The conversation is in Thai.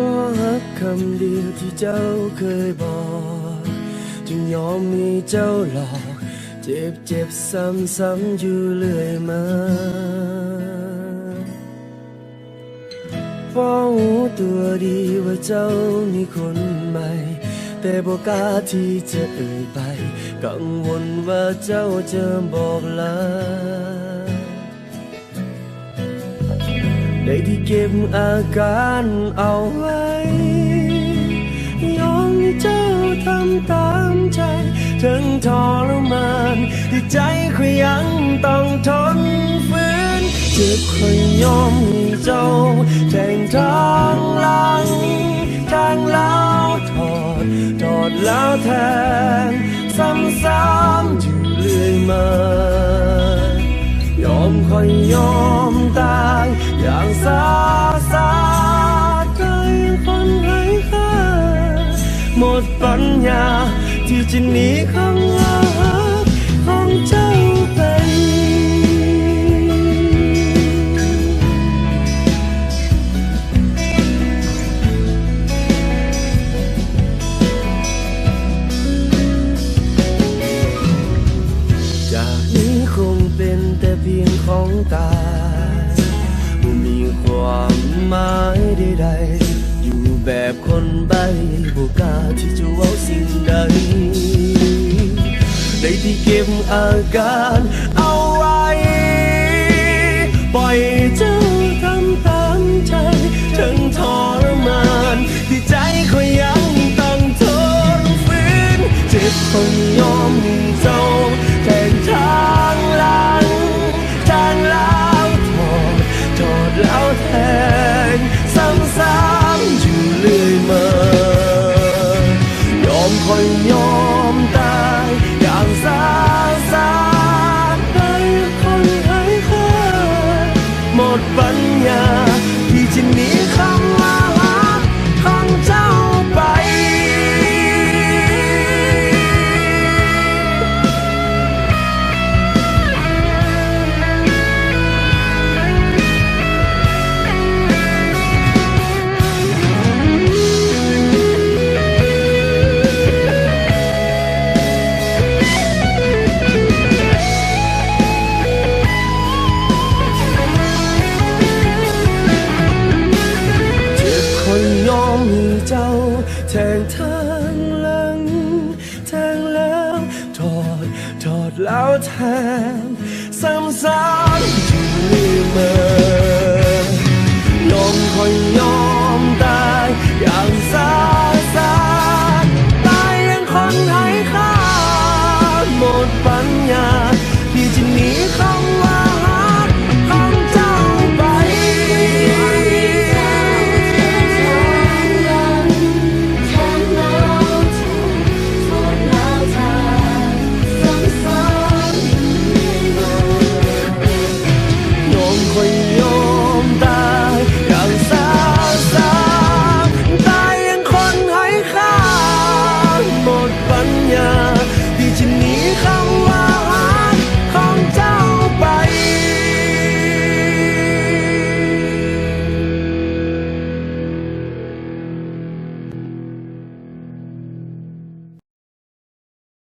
ราะรักคำเดียวที่เจ้าเคยบอก จึงยอมมีเจ้าหลอก เจ็บเจ็บซ้ำซ้ำอยู่เรื่อยมาเพราะรู้ตัวดีว่าเจ้ามีคนใหม่ แต่บอกกล้าที่จะเอ่ยไป กังวลว่าเจ้าจะบอกลา ได้ที่เก็บอาการเอาไว้ยอมให้เจ้าทำตามใจถึงทรมานที่ใจก็ยังต้องทนฝืนเจ็บคอยยอมให้เจ้าแทงทางหลังทางแล้วถอดถอดแล้วแทงซ้ำๆอยู่เรื่อยมายอมคอยยอม หมดปัญญาที่จะหนีข้างรักของเจ้าไปจากนี้คงเป็นแต่เพียงของตายไม่มีความหมายใดๆ อยู่แบบคนใบ้บุกาที่จะเว้าสิ่งใดได้ที่เก็บอาการเอาไว้ ปล่อยเจ้าทำตามใจถึงทรมานที่ใจก็ยังต้องทนฝืนเจ็บคงยอม คอยยอมตายอย่างสาสาได้คนให้ค่าหมดปัญญาที่จะหนีคำ แทงทางหลัง แทงแล้วถอดถอดแล้วแทงซ้ำๆอยู่เมื่อ